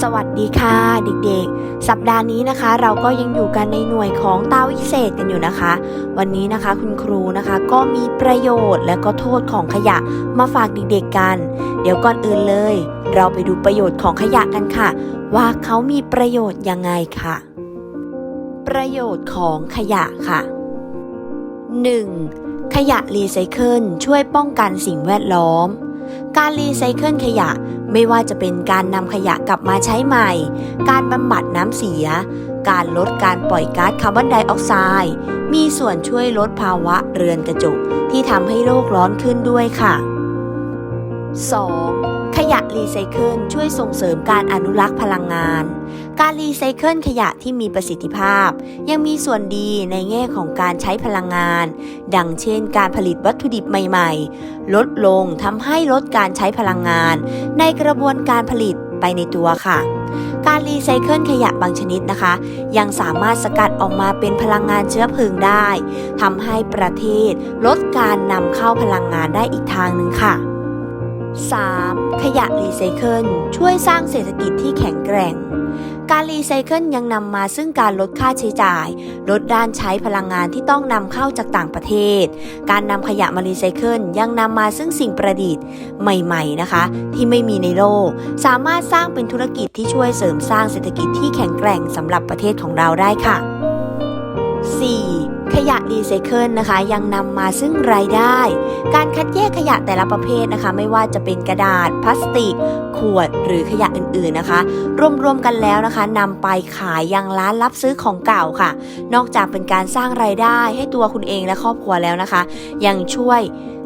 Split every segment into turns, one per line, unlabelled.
สวัสดีค่ะเด็กๆ สัปดาห์นี้นะคะ เราก็ยังอยู่กันในหน่วยของตาวิเศษกันอยู่นะคะ วันนี้นะคะคุณครูนะคะก็มีประโยชน์และก็โทษของขยะมาฝากเด็กๆกัน เดี๋ยวก่อนอื่นเลย เราไปดูประโยชน์ของขยะกันค่ะ ว่าเขามีประโยชน์ยังไงค่ะ ประโยชน์ของขยะค่ะ 1. ขยะรีไซเคิลช่วยป้องกันสิ่งแวดล้อมการรีไซเคิลขยะ ไม่ว่าจะเป็นการนำขยะกลับมาใช้ใหม่ การบำบัดน้ำเสีย การลดการปล่อยก๊าซคาร์บอนไดออกไซด์ มีส่วนช่วยลดภาวะเรือนกระจกที่ทำให้โลกร้อนขึ้นด้วยค่ะ 2. ขยะรีไซเคิลช่วยส่งเสริมการอนุรักษ์พลังงาน การรีไซเคิลขยะที่มีประสิทธิภาพ ยังมีส่วนดีในแง่ของการใช้พลังงาน ดังเช่น การผลิตวัตถุดิบใหม่ ๆ ลดลงทำให้ลดการใช้พลังงาน ในกระบวนการผลิตไปในตัวค่ะ การรีไซเคิลขยะบางชนิดนะคะ ยังสามารถสกัดออกมาเป็นพลังงานเชื้อเพลิงได้ทำให้ประเทศ ลดการนำเข้าพลังงานได้อีกทางหนึ่งค่ะ 3. ขยะรีไซเคิลช่วยสร้างเศรษฐกิจที่แข็งแกร่ง การรีไซเคิลยังนำมาซึ่งการลดค่าใช้จ่าย ลดด้านใช้พลังงานที่ต้องนำเข้าจากต่างประเทศ การนำขยะมารีไซเคิลยังนำมาซึ่งสิ่งประดิษฐ์ใหม่ๆนะคะ ที่ไม่มีในโลก สามารถสร้างเป็นธุรกิจที่ช่วยเสริมสร้างเศรษฐกิจที่แข็งแกร่งสำหรับประเทศของเราได้ค่ะ 4. ขยะรีไซเคิลนะคะ ยังนำมาซึ่งรายได้ การคัดแยกขยะแต่ละประเภทนะคะ ไม่ว่าจะเป็นกระดาษ พลาสติก ขวดหรือขยะอื่นๆนะคะ รวมๆกันแล้วนะคะนำไปขายยังร้านรับซื้อของเก่าค่ะ นอกจากเป็นการสร้างรายได้ให้ตัวคุณเองและครอบครัวแล้วนะคะ ยังช่วย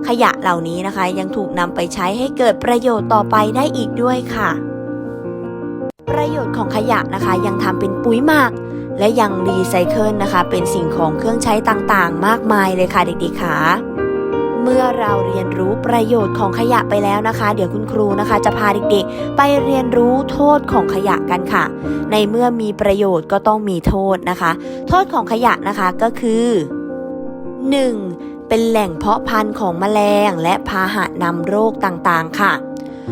ขยะเหล่านี้นะคะ ยังถูกนำไปใช้ให้เกิดประโยชน์ต่อไปได้อีกด้วยค่ะประโยชน์ของขยะนะคะ ยังทำเป็นปุ๋ยหมัก และยังรีไซเคิลนะคะ เป็นสิ่งของเครื่องใช้ต่างๆ มากมายเลยค่ะเด็กๆค่ะเมื่อเราเรียนรู้ประโยชน์ของขยะไปแล้วนะคะ เดี๋ยวคุณครูนะคะ จะพาเด็กๆ ไปเรียนรู้โทษของขยะกันค่ะ ในเมื่อมีประโยชน์ก็ต้องมีโทษนะคะ โทษของขยะนะคะก็คือ 1. เป็นแหล่งเพาะพันธุ์ของแมลงและพาหะนำโรคต่างๆค่ะ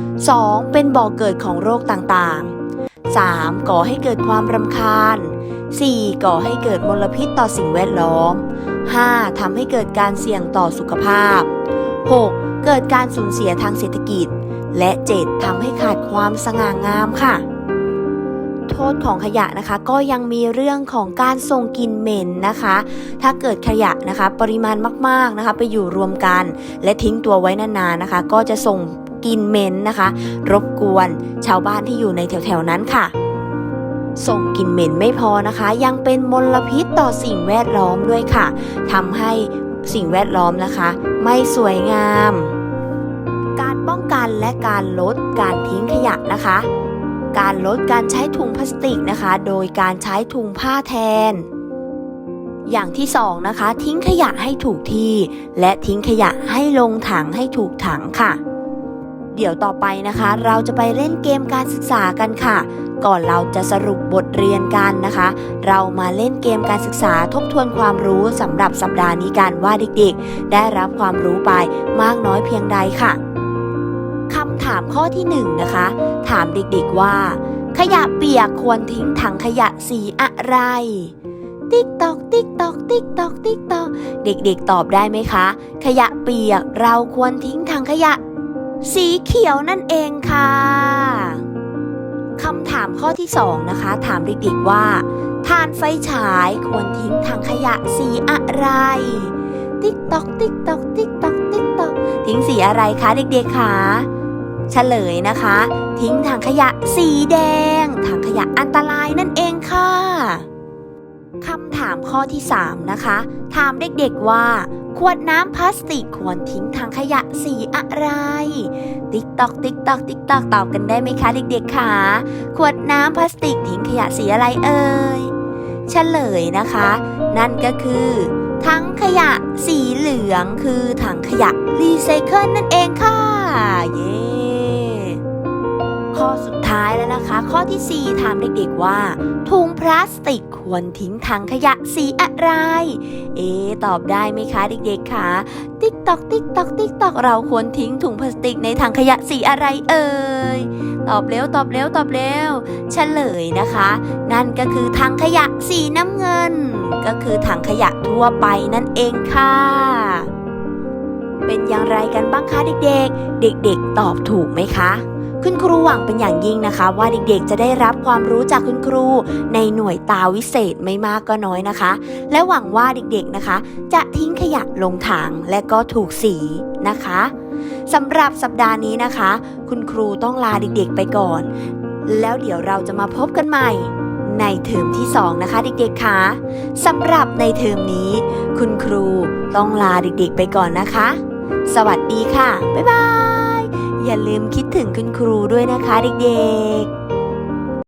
2. เป็นบ่อกเกิดของโรคต่างๆ 3. ก่อให้เกิดความรำคาญ 4. ก่อให้เกิดมลพิษต่อสิ่งแวดล้อม 5. ทำให้เกิดการเสี่ยงต่อสุขภาพ 6. เกิดการสูญเสียทางเศรษฐกิจ และ 7. ทำให้ขาดความสง่างามค่ะโทษของขยะนะคะก็ยังมีเรื่องของการส่งกลิ่นเหม็นนะคะ ถ้าเกิดขยะนะคะปริมาณมากๆนะคะไปอยู่รวมกัน และทิ้งตัวไว้นานๆนะคะ ก็จะส่งกลิ่นเหม็นนะคะ รบกวนชาวบ้านที่อยู่ในแถวๆนั้นค่ะ ส่งกลิ่นเหม็นไม่พอนะคะ ยังเป็นมลพิษต่อสิ่งแวดล้อมด้วยค่ะทำให้สิ่งแวดล้อมนะคะ ไม่สวยงาม การป้องกันและการลดการทิ้งขยะนะคะ การลดการใช้ถุงพลาสติกนะคะ โดยการใช้ถุงผ้าแทน อย่างที่สองนะคะ ทิ้งขยะให้ถูกที่ และทิ้งขยะให้ลงถังให้ถูกถังค่ะ เดี๋ยวต่อไปนะคะ เราจะไปเล่นเกมการศึกษากันค่ะ ก่อนเราจะสรุปบทเรียนกันนะคะ เรามาเล่นเกมการศึกษาทบทวนความรู้สำหรับสัปดาห์นี้กันว่าเด็กๆ ได้รับความรู้ไปมากน้อยเพียงใดค่ะคำถามข้อที่หนึ่งนะคะ ถามเด็กๆว่า ขยะเปียกควรทิ้งถังขยะสีอะไรติ๊กตอกติ๊กตอกติ๊กตอกติ๊กตอกเด็กๆ ตอบได้ไหมคะ ขยะเปียกเราควรทิ้งถังขยะ สีเขียวนั่นเองค่ะคำถามข้อที่สองนะคะ ถามเด็กๆว่าทานไฟฉายควรทิ้งถังขยะสีอะไร ติ๊กตอกติ๊กตอกติ๊กตอกติ๊กตอกทิ้งสีอะไรคะเด็กๆคะเฉลยนะคะ ทิ้งถังขยะสีแดงถังขยะอันตรายนั่นเองค่ะคำถามข้อที่ 3 นะคะ ถามเด็กๆว่า ขวดน้ำพลาสติกควรทิ้งถังขยะสีอะไร ติ๊กตอกติ๊กตอกติ๊กตอกตอบกันได้ไหมคะเด็กๆคะขวดน้ำพลาสติกทิ้งขยะสีอะไรเอ่ยเฉลยนะคะ นั่นก็คือถังขยะสีเหลืองคือถังขยะรีไซเคิลนั่นเองค่ะเย้ข้อสุดท้ายแล้วนะคะ ข้อที่ 4 ถามเด็กๆว่า ถุงพลาสติก ควรทิ้งถังขยะสีอะไร เอ๊ตอบได้ไหมคะเด็กๆคะติ๊กตอกติ๊กตอกติ๊กตอกเราควรทิ้งถุงพลาสติกในถังขยะสีอะไรเอ่ย ตอบเร็วตอบเร็วตอบเร็วเฉลยนะคะ นั่นก็คือถังขยะสีน้ำเงิน ก็คือถังขยะทั่วไปนั่นเองค่ะเป็นอย่างไรกันบ้างคะเด็กๆ เด็กๆ ตอบถูกไหมคะ คุณครูหวังเป็นอย่างยิ่งนะคะ ว่าเด็กๆ จะได้รับความรู้จากคุณครู ในหน่วยตาวิเศษไม่มากก็น้อยนะคะ และหวังว่าเด็กๆนะคะ จะทิ้งขยะลงถังและก็ถูกสีนะคะสำหรับสัปดาห์นี้นะคะ คุณครูต้องลาเด็กๆ ไปก่อน แล้วเดี๋ยวเราจะมาพบกันใหม่ในเทอมที่ 2 นะคะเด็กๆคะสำหรับในเทอมนี้ คุณครูต้องลาเด็กๆ ไปก่อนนะคะ สวัสดีค่ะ บ๊ายบาย อย่าลืมคิดถึงคุณครูด้วยนะคะเด็กๆ